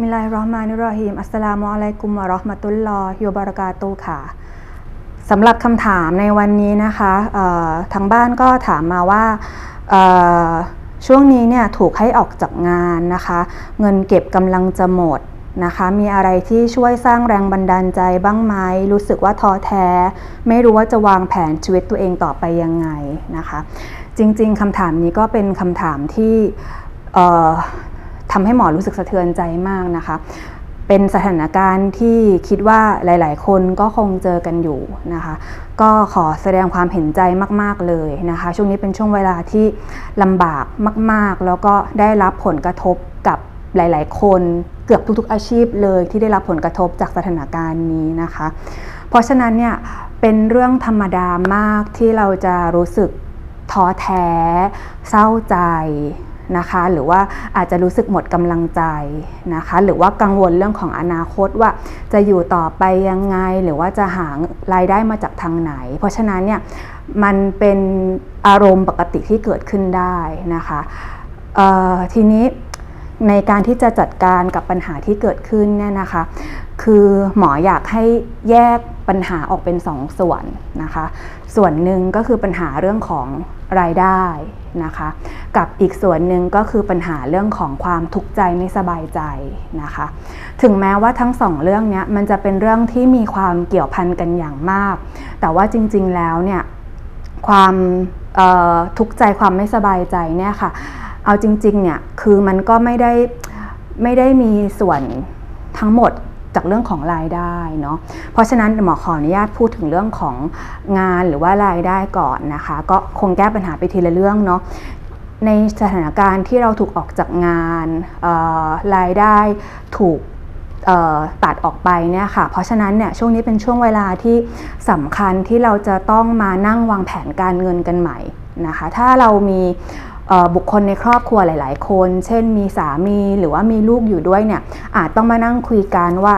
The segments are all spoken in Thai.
มิลลาฮิรเราะห์มานิรเราฮีมอัสสลามุอะลัยกุมวะเราะห์มะตุลลอฮิวะบะเราะกาตุค่ะสำหรับคำถามในวันนี้นะคะทางบ้านก็ถามมาว่าช่วงนี้เนี่ยถูกให้ออกจากงานนะคะ เงินเก็บกำลังจะหมดนะคะ มีอะไรที่ช่วยสร้างแรงบันดาลใจบ้างไหมรู้สึกว่าท้อแท้ ไม่รู้ว่าจะวางแผนชีวิตตัวเองต่อไปยังไงนะคะ จริง ๆคำถามนี้ก็เป็นคำถามที่ ทำให้หมอรู้สึกสะเทือนใจมากนะคะ เป็นสถานการณ์ที่คิดว่าหลาย ๆ คนก็คงเจอกันอยู่นะคะ ก็ขอแสดงความเห็นใจมาก ๆ เลยนะคะ ช่วงนี้เป็นช่วงเวลาที่ลำบากมาก ๆ แล้วก็ได้รับผลกระทบกับหลาย ๆ คนเกือบทุก ๆ อาชีพเลยที่ได้รับผลกระทบจากสถานการณ์นี้นะคะ เพราะฉะนั้นเนี่ยเป็นเรื่องธรรมดามากที่เราจะรู้สึกท้อแท้ เศร้าใจ นะคะ หรือว่าอาจจะรู้สึกหมดกำลังใจนะคะ หรือว่ากังวลเรื่องของอนาคตว่าจะอยู่ต่อไปยังไง หรือว่าจะหารายได้มาจากทางไหน เพราะฉะนั้นเนี่ยมันเป็นอารมณ์ปกติที่เกิดขึ้นได้นะคะทีนี้ในการที่จะจัดการกับปัญหาที่เกิดขึ้นเนี่ยนะคะ คือหมออยากให้แยกปัญหาออกเป็นสองส่วนนะคะ ส่วนหนึ่งก็คือปัญหาเรื่องของรายได้ นะคะ กับอีกส่วนหนึ่งก็คือปัญหาเรื่องของความทุกข์ใจไม่สบายใจนะคะ ถึงแม้ว่าทั้งสองเรื่องนี้มันจะเป็นเรื่องที่มีความเกี่ยวพันกันอย่างมาก แต่ว่าจริง ๆแล้วเนี่ยความทุกข์ใจความไม่สบายใจเนี่ยค่ะ เอาจริงๆเนี่ยคือมันก็ไม่ได้ไม่ได้มีส่วนทั้งหมด จากเรื่องของรายได้เนาะ เพราะฉะนั้นหมอขออนุญาตพูดถึงเรื่องของงานหรือว่ารายได้ก่อนนะคะ ก็คงแก้ปัญหาไปทีละเรื่องเนาะในสถานการณ์ที่เราถูกออกจากงานรายได้ถูกตัดออกไปเนี่ยค่ะ เพราะฉะนั้นเนี่ยช่วงนี้เป็นช่วงเวลาที่สำคัญที่เราจะต้องมานั่งวางแผนการเงินกันใหม่นะคะ ถ้าเรามี บุคคลในครอบครัวหลาย ๆ คน เช่นมีสามีหรือว่ามีลูกอยู่ด้วยเนี่ยอาจต้องมานั่งคุยกันว่า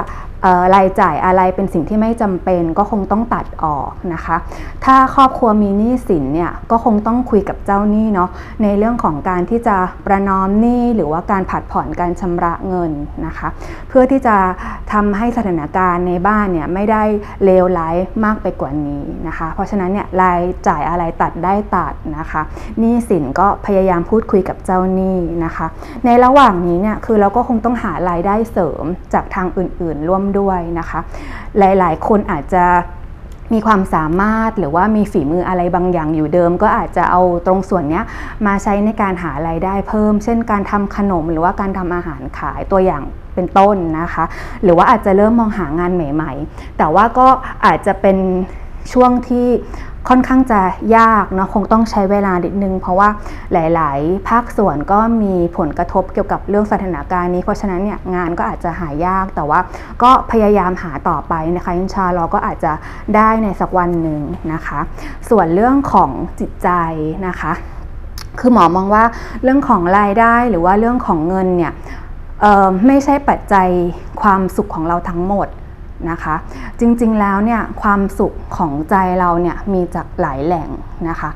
รายจ่ายอะไรเป็นสิ่งที่ไม่จำเป็นก็คงต้องตัดออกนะคะ ถ้าครอบครัวมีหนี้สินเนี่ยก็คงต้องคุยกับเจ้าหนี้เนาะในเรื่องของการที่จะประนอมหนี้หรือว่าการผัดผ่อนการชำระเงินนะคะ เพื่อที่จะทำให้สถานการณ์ในบ้านเนี่ยไม่ได้เลวร้ายมากไปกว่านี้นะคะ เพราะฉะนั้นเนี่ยรายจ่ายอะไรตัดได้ตัดนะคะหนี้สินก็พยายามพูดคุยกับเจ้าหนี้นะคะ ในระหว่างนี้เนี่ยคือเราก็คงต้องหารายได้เสริมจากทางอื่นๆ ร่วมด้วยนะคะ หลายๆ คนอาจจะมีความสามารถหรือว่ามีฝีมืออะไรบางอย่างอยู่เดิม ก็อาจจะเอาตรงส่วนนี้มาใช้ในการหาไรายได้เพิ่ม เช่นการทำขนมหรือว่าการทำอาหารขายตัวอย่างเป็นต้นนะคะ หรือว่าอาจจะเริ่มมองหางานใหม่ ๆ แต่ว่าก็อาจจะเป็น ช่วงที่ค่อนข้างจะยากเนาะคงต้องใช้เวลาดิดนึง เพราะว่าหลาย ๆ ภาคส่วนก็มีผลกระทบเกี่ยวกับเรื่องสถานการณ์นี้ เพราะฉะนั้นเนี่ยงานก็อาจจะหายากแต่ว่าก็พยายามหาต่อไปนะคะอินชาเราก็อาจจะได้ในสักวันหนึ่งนะคะ ส่วนเรื่องของจิตใจนะคะคือหมอมองว่าเรื่องของรายได้หรือว่าเรื่องของเงินเนี่ยไม่ใช่ปัจจัยความสุขของเราทั้งหมด นะคะ จริงๆแล้วเนี่ยความสุขของใจเราเนี่ยมีจากหลายแหล่งนะคะ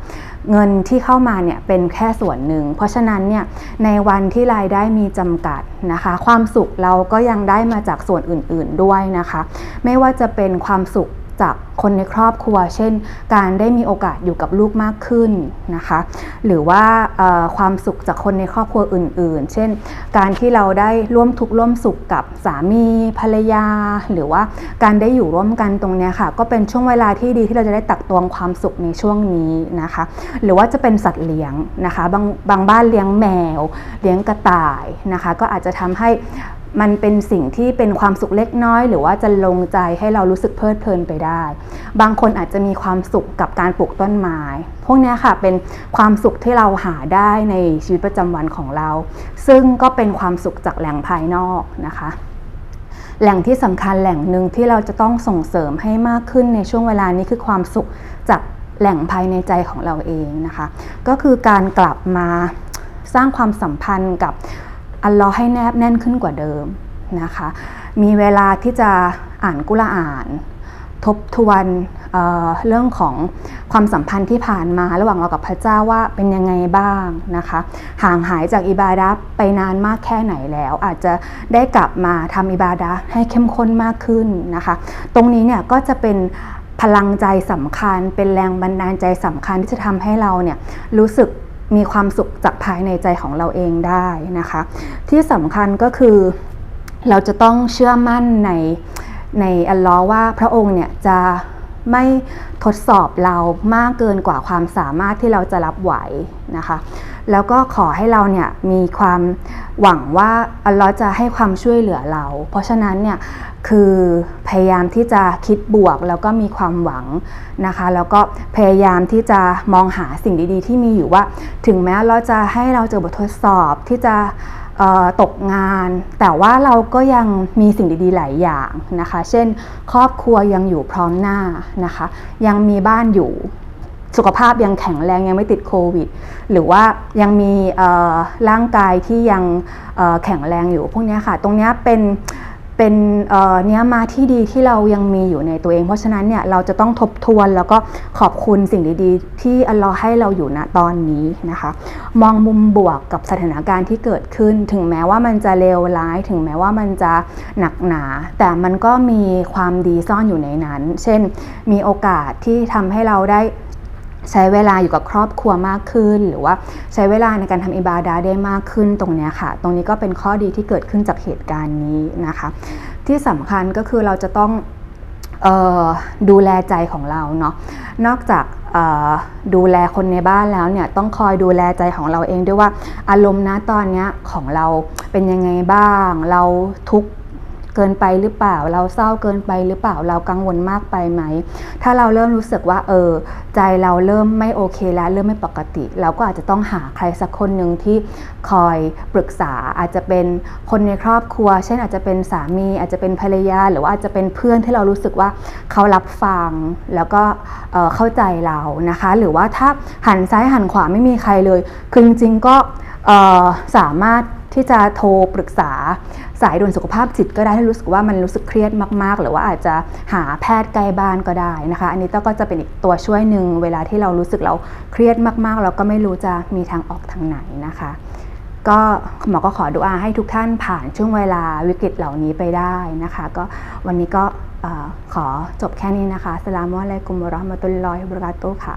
เงินที่เข้ามาเนี่ยเป็นแค่ส่วนหนึ่ง เพราะฉะนั้นเนี่ยในวันที่รายได้มีจำกัดนะคะ ความสุขเราก็ยังได้มาจากส่วนอื่น ๆด้วยนะคะ ไม่ว่าจะเป็นความสุข จากคนในครอบครัว เช่น การได้มีโอกาสอยู่กับลูกมากขึ้นนะคะ หรือว่าความสุขจากคนในครอบครัวอื่น ๆ เช่น การที่เราได้ร่วมทุกข์ร่วมสุขกับสามีภรรยา หรือว่าการได้อยู่ร่วมกันตรงนี้ค่ะ ก็เป็นช่วงเวลาที่ดีที่เราจะได้ตักตวงความสุขในช่วงนี้นะคะ หรือว่าจะเป็นสัตว์เลี้ยงนะคะ บางบางบ้านเลี้ยงแมว เลี้ยงกระต่ายนะคะ ก็อาจจะทำให้ มันเป็นสิ่งที่เป็นความสุขเล็กน้อย หรือว่าจะลงใจให้เรารู้สึกเพลิดเพลินไปได้ บางคนอาจจะมีความสุขกับการปลูกต้นไม้ พวกนี้ค่ะเป็นความสุขที่เราหาได้ในชีวิตประจำวันของเรา ซึ่งก็เป็นความสุขจากแหล่งภายนอกนะคะแหล่งที่สำคัญแหล่งหนึ่งที่เราจะต้องส่งเสริมให้มากขึ้นในช่วงเวลานี้คือความสุขจากแหล่งภายในใจของเราเองนะคะ ก็คือการกลับมาสร้างความสัมพันธ์กับ อัลลอฮ์ให้แนบแน่นขึ้นกว่าเดิมนะคะ มีเวลาที่จะอ่านกุรอาน ทบทวนเเรื่องของความสัมพันธ์ที่ผ่านมาระหว่างเรากับพระเจ้าว่าเป็นยังไงบ้างนะคะ ห่างหายจากอิบาดะไปนานมากแค่ไหนแล้ว อาจจะได้กลับมาทำอิบาดะให้เข้มข้นมากขึ้นนะคะ ตรงนี้เนี่ยก็จะเป็นพลังใจสำคัญ เป็นแรงบันดาลใจสำคัญที่จะทำให้เราเนี่ยรู้สึก มีความสุขจากภายในใจของเราเองได้นะคะ ที่สำคัญก็คือเราจะต้องเชื่อมั่นในในอัลลอฮ์ว่าพระองค์เนี่ยจะไม่ทดสอบเรามากเกินกว่าความสามารถที่เราจะรับไหวนะคะ แล้วก็ขอให้เราเนี่ยมีความหวังว่าอัลลอฮ์จะให้ความช่วยเหลือเรา เพราะฉะนั้นเนี่ยคือพยายามที่จะคิดบวกแล้วก็มีความหวังนะคะ แล้วก็พยายามที่จะมองหาสิ่งดีๆ ที่มีอยู่ว่า ถึงแม้เราจะให้เราเจอบททดสอบที่จะตกงาน แต่ว่าเราก็ยังมีสิ่งดีๆหลายอย่างนะคะ เช่น ครอบครัวยังอยู่พร้อมหน้านะคะ ยังมีบ้านอยู่ สุขภาพยังแข็งแรงยังไม่ติดโควิด หรือว่ายังมีร่างกายที่ยังแข็งแรงอยู่พวกนี้ค่ะ ตรงนี้เป็นเป็นเนี้ยมาที่ดีที่เรายังมีอยู่ในตัวเอง เพราะฉะนั้นเนี่ยเราจะต้องทบทวนแล้วก็ขอบคุณสิ่งดีๆ ที่อัลลอฮ์ให้เราอยู่ณตอนนี้นะคะ มองมุมบวกกับสถานการณ์ที่เกิดขึ้น ถึงแม้ว่ามันจะเลวร้าย ถึงแม้ว่ามันจะหนักหนา แต่มันก็มีความดีซ่อนอยู่ในนั้น เช่น มีโอกาสที่ทำให้เราได้ ใช้เวลาอยู่กับครอบครัวมากขึ้น หรือว่าใช้เวลาในการทำอิบาดาได้มากขึ้นตรงนี้ค่ะ ตรงนี้ก็เป็นข้อดีที่เกิดขึ้นจากเหตุการณ์นี้นะคะ ที่สำคัญก็คือเราจะต้องออดูแลใจของเราเนาะนอกจากดูแลคนในบ้านแล้วเนี่ยต้องคอยดูแลใจของเราเองด้วยว่าอารมณ์นะตอนนี้ของเราเป็นยังไงบ้าง เราทุกข์ เกินไปหรือเปล่า เราเศร้าเกินไปหรือเปล่าเรากังวลมากไปไหม ถ้าเราเริ่มรู้สึกว่า เออ ใจเราเริ่มไม่โอเคแล้วเริ่มไม่ปกติ เราก็อาจจะต้องหาใครสักคนหนึ่งที่คอยปรึกษาอาจจะเป็นคนในครอบครัว เช่นอาจจะเป็นสามีอาจจะเป็นภรรยา หรือว่าอาจจะเป็นเพื่อนที่เรารู้สึกว่าเขารับฟังแล้วก็เออเข้าใจเรานะคะ หรือว่าถ้าหันซ้ายหันขวาไม่มีใครเลยคือจริงๆก็สามารถ ที่จะโทรปรึกษาสายด่วนสุขภาพจิตก็ได้ถ้ารู้สึกว่ามันรู้สึกเครียดมาก ๆ หรือว่าอาจจะหาแพทย์ใกล้บ้านก็ได้นะคะ อันนี้ก็จะเป็นอีกตัวช่วยหนึ่งเวลาที่เรารู้สึกเราเครียดมากๆ เราก็ไม่รู้จะมีทางออกทางไหนนะคะ ก็หมอก็ขอดุอาให้ทุกท่านผ่านช่วงเวลาวิกฤตเหล่านี้ไปได้นะคะ ก็วันนี้ก็ขอจบแค่นี้นะคะสลามอะลัยกุมวะเราะห์มะตุลลอฮิบรากาตุค่ะ